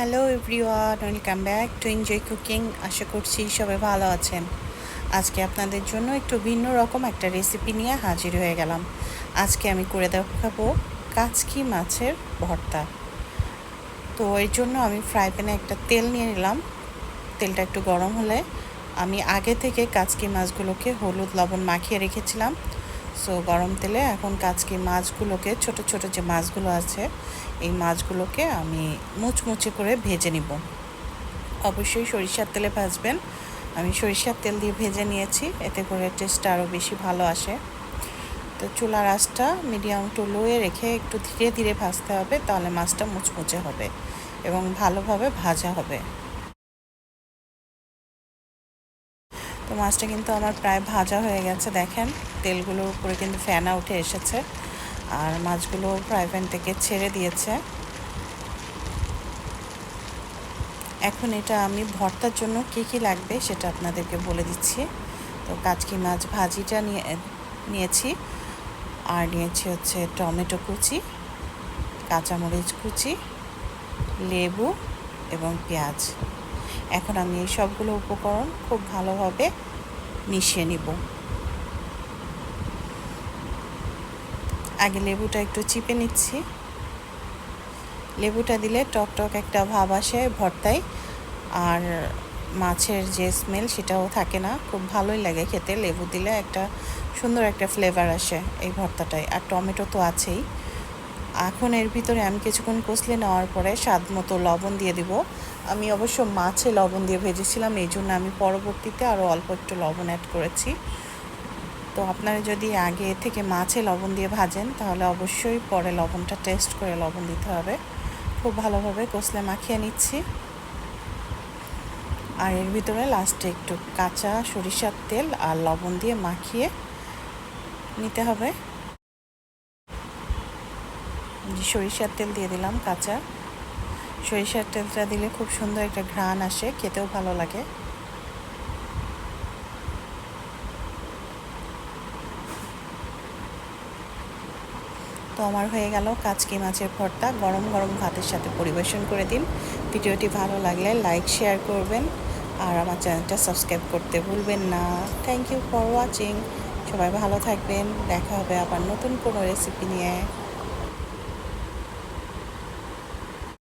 Hello everyone welcome back to enjoy cooking আশা করছি সবাই ভালো আছেন। আজকে আপনাদের জন্য একটু ভিন্ন রকম একটা রেসিপি নিয়ে হাজির হয়ে গেলাম। আজকে আমি করে দেখাবো কাচকি মাছের ভর্তা। তো এর জন্য আমি ফ্রাই প্যানে একটা তেল নিয়ে নিলাম। তেলটা একটু গরম হলে আমি আগে থেকে কাচকি মাছগুলোকে হলুদ লবণ মাখিয়ে রেখেছিলাম। সো গরম তেলে এখন কাচকি মাছগুলোকে, ছোট ছোট যে মাছগুলো আছে, এই মাছগুলোকে আমি মুচমুচে করে ভেজে নিব। অবশ্যই সরিষার তেলে ভাজবেন। আমি সরিষার তেল দিয়ে ভেজে নিয়েছি, এতে করে টেস্টটা আরও বেশি ভালো আসে। তো চুলার আঁচটা মিডিয়াম টু লোয়ে রেখে একটু ধীরে ধীরে ভাজতে হবে, তাহলে মাছটা মুচমুচে হবে এবং ভালোভাবে ভাজা হবে। তো মাছটা কিন্তু আমার প্রায় ভাজা হয়ে গেছে, দেখেন। তেলগুলোর উপরে কিন্তু ফ্যানা উঠে এসেছে। আর মাছগুলো ফ্রাই প্যান থেকে ছেড়ে দিয়েছে। এখন এটা আমি ভর্তার জন্য কী কী লাগবে সেটা আপনাদেরকে বলে দিচ্ছি। তো কাচকি মাছ ভাজিটা নিয়ে, নিয়েছি। আর নিয়েছি হচ্ছে টমেটো কুচি, কাঁচামরিচ কুচি, লেবু এবং পেঁয়াজ। এখন আমি এই সবগুলো উপকরণ খুব ভালোভাবে মিশিয়ে নিব। আগে লেবুটা একটু চিপে নিচ্ছি। লেবুটা দিলে টক টক একটা ভাব আসে ভর্তায়, আর মাছের যে স্মেল সেটাও থাকে না। খুব ভালোই লাগে খেতে। লেবু দিলে একটা সুন্দর একটা ফ্লেভার আসে এই ভর্তাটায়, আর টমেটো তো আছেই। এখন এর ভিতরে আমি কিছুক্ষণ কষলে নেওয়ার পরে স্বাদ মতো লবণ দিয়ে দিব। আমি অবশ্য মাছে লবণ দিয়ে ভেজেছিলাম, এই জন্য আমি পরবর্তীতে আরও অল্প একটু লবণ অ্যাড করেছি। তো আপনারা যদি আগে থেকে মাছে লবণ দিয়ে ভাজেন, তাহলে অবশ্যই পরে লবণটা টেস্ট করে লবণ দিতে হবে। খুব ভালোভাবে কষলে মাখিয়ে নিচ্ছি। আর এর ভিতরে লাস্টে একটু কাঁচা সরিষার তেল আর লবণ দিয়ে মাখিয়ে নিতে হবে। সরিষার তেল দিয়ে দিলাম কাঁচা। সরিষার তেলটা দিলে খুব সুন্দর একটা ঘ্রাণ আসে, খেতেও ভালো লাগে। তো আমার হয়ে গেল কাচকি মাছের ভর্তা। গরম গরম ভাতের সাথে পরিবেশন করে দিন। ভিডিওটি ভালো লাগলে লাইক, শেয়ার করবেন। আর আমার চ্যানেলটা সাবস্ক্রাইব করতে ভুলবেন না। থ্যাংক ইউ ফর ওয়াচিং সবাই ভালো থাকবেন। দেখা হবে আবার নতুন কোনো রেসিপি নিয়ে।